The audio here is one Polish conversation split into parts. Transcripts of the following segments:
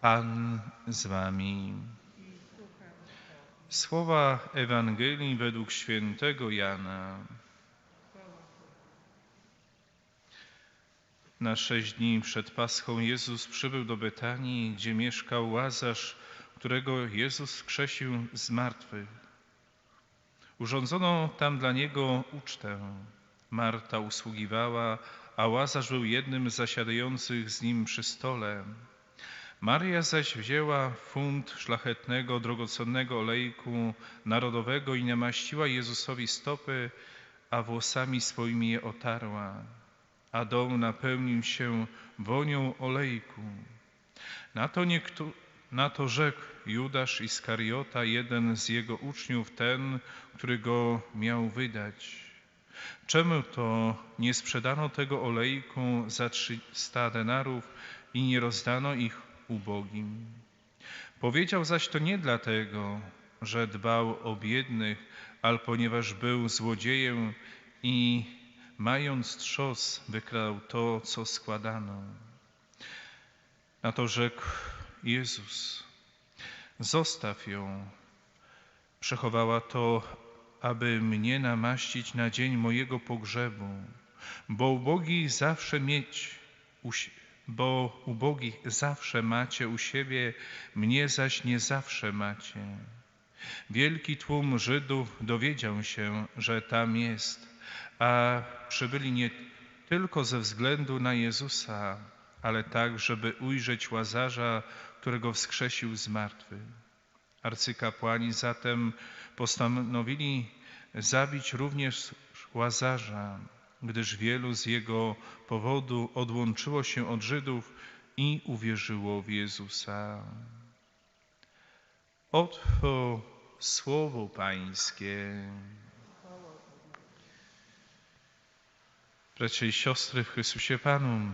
Pan z wami. Słowa Ewangelii według świętego Jana. Na sześć dni przed Paschą Jezus przybył do Betanii, gdzie mieszkał Łazarz, którego Jezus wskrzesił z martwych. Urządzono tam dla niego ucztę. Marta usługiwała, a Łazarz był jednym z zasiadających z nim przy stole. Maria zaś wzięła funt szlachetnego, drogocennego olejku narodowego i namaściła Jezusowi stopy, a włosami swoimi je otarła. A dom napełnił się wonią olejku. Na to, niektó- na to rzekł Judasz Iskariota, jeden z jego uczniów, ten, który go miał wydać. Czemu to nie sprzedano tego olejku za 300 denarów i nie rozdano ich ubogim? Powiedział zaś to nie dlatego, że dbał o biednych, ale ponieważ był złodziejem i mając trzos wykradł to, co składano. Na to rzekł Jezus, zostaw ją. Przechowała to, aby mnie namaścić na dzień mojego pogrzebu, bo ubogi zawsze mieć, bo ubogich zawsze macie u siebie, mnie zaś nie zawsze macie. Wielki tłum Żydów dowiedział się, że tam jest, a przybyli nie tylko ze względu na Jezusa, ale tak, żeby ujrzeć Łazarza, którego wskrzesił z martwych. Arcykapłani zatem postanowili zabić również Łazarza, gdyż wielu z jego powodu odłączyło się od Żydów i uwierzyło w Jezusa. Oto słowo Pańskie. Bracia i siostry w Chrystusie Panu,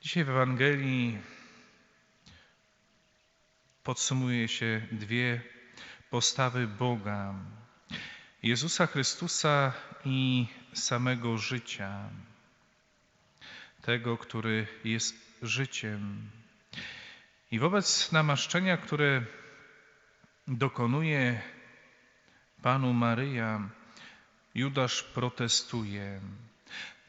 dzisiaj w Ewangelii podsumuje się dwie postawy Boga, Jezusa Chrystusa i samego życia, tego, który jest życiem. I wobec namaszczenia, które dokonuje Panu Maryja, Judasz protestuje.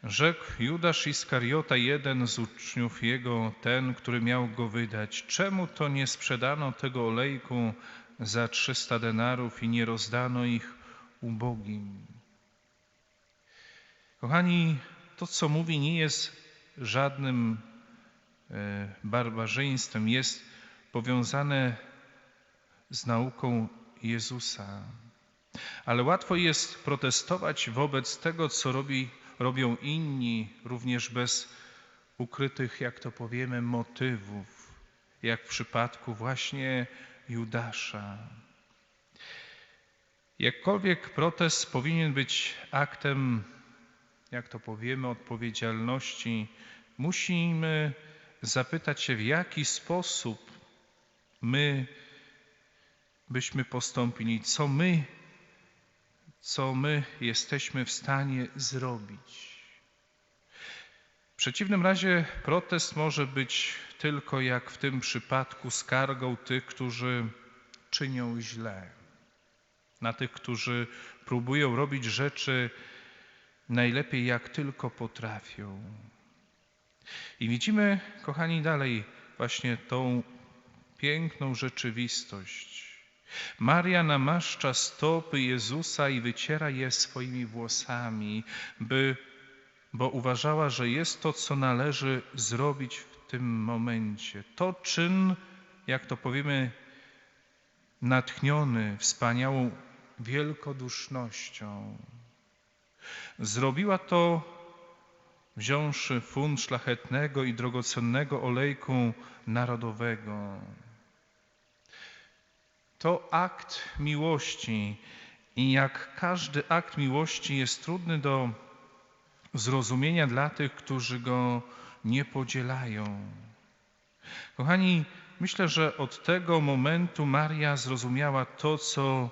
Rzekł Judasz Iskariota, jeden z uczniów jego, ten, który miał go wydać. Czemu to nie sprzedano tego olejku za 300 denarów i nie rozdano ich ubogim? Kochani, to co mówi nie jest żadnym e, barbarzyństwem, jest powiązane z nauką Jezusa. Ale łatwo jest protestować wobec tego, co robi, robią inni, również bez ukrytych, jak to powiemy, motywów, jak w przypadku właśnie Judasza. Jakkolwiek protest powinien być aktem, jak to powiemy, odpowiedzialności, musimy zapytać się, w jaki sposób my byśmy postąpili, co my co my jesteśmy w stanie zrobić. W przeciwnym razie protest może być tylko jak w tym przypadku skargą tych, którzy czynią źle, na tych, którzy próbują robić rzeczy najlepiej jak tylko potrafią. I widzimy, kochani, dalej właśnie tą piękną rzeczywistość. Maria namaszcza stopy Jezusa i wyciera je swoimi włosami, by, bo uważała, że jest to, co należy zrobić w tym momencie. To czyn, jak to powiemy, natchniony wspaniałą wielkodusznością. Zrobiła to wziąwszy funt szlachetnego i drogocennego olejku narodowego. To akt miłości i jak każdy akt miłości jest trudny do zrozumienia dla tych, którzy go nie podzielają. Kochani, myślę, że od tego momentu Maria zrozumiała to, co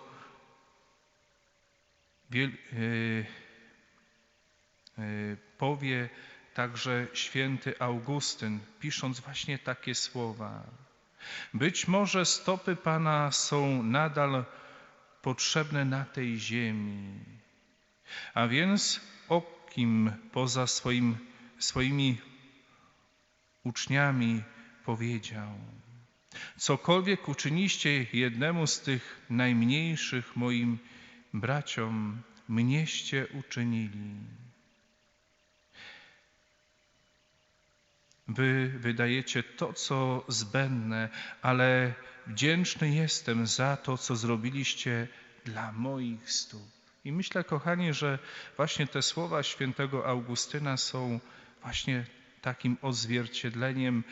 yy, yy, powie także święty Augustyn, pisząc właśnie takie słowa. Być może stopy Pana są nadal potrzebne na tej ziemi. A więc o kim poza swoim, swoimi uczniami powiedział? Cokolwiek uczyniście jednemu z tych najmniejszych moim braciom, mnieście uczynili. Wy wydajecie to, co zbędne, ale wdzięczny jestem za to, co zrobiliście dla moich stóp. I myślę, kochani, że właśnie te słowa świętego Augustyna są właśnie takim odzwierciedleniem,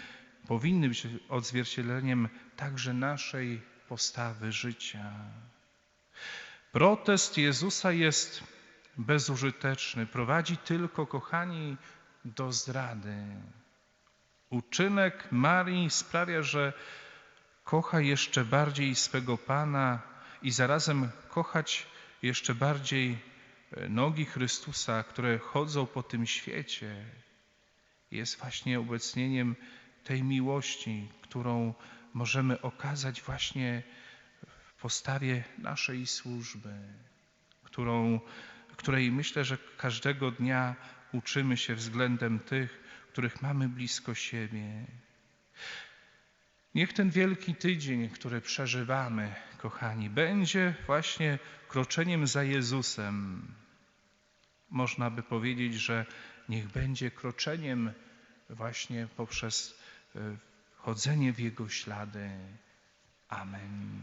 powinny być odzwierciedleniem także naszej postawy życia. Protest Jezusa jest bezużyteczny, prowadzi tylko, kochani, do zdrady. Uczynek Marii sprawia, że kocha jeszcze bardziej swego Pana i zarazem kochać jeszcze bardziej e, nogi Chrystusa, które chodzą po tym świecie, jest właśnie obecnieniem tej miłości, którą możemy okazać właśnie w postawie naszej służby, którą, której myślę, że każdego dnia uczymy się względem tych, których mamy blisko siebie. Niech ten wielki tydzień, który przeżywamy, kochani, będzie właśnie kroczeniem za Jezusem. Można by powiedzieć, że niech będzie kroczeniem właśnie poprzez chodzenie w Jego ślady. Amen.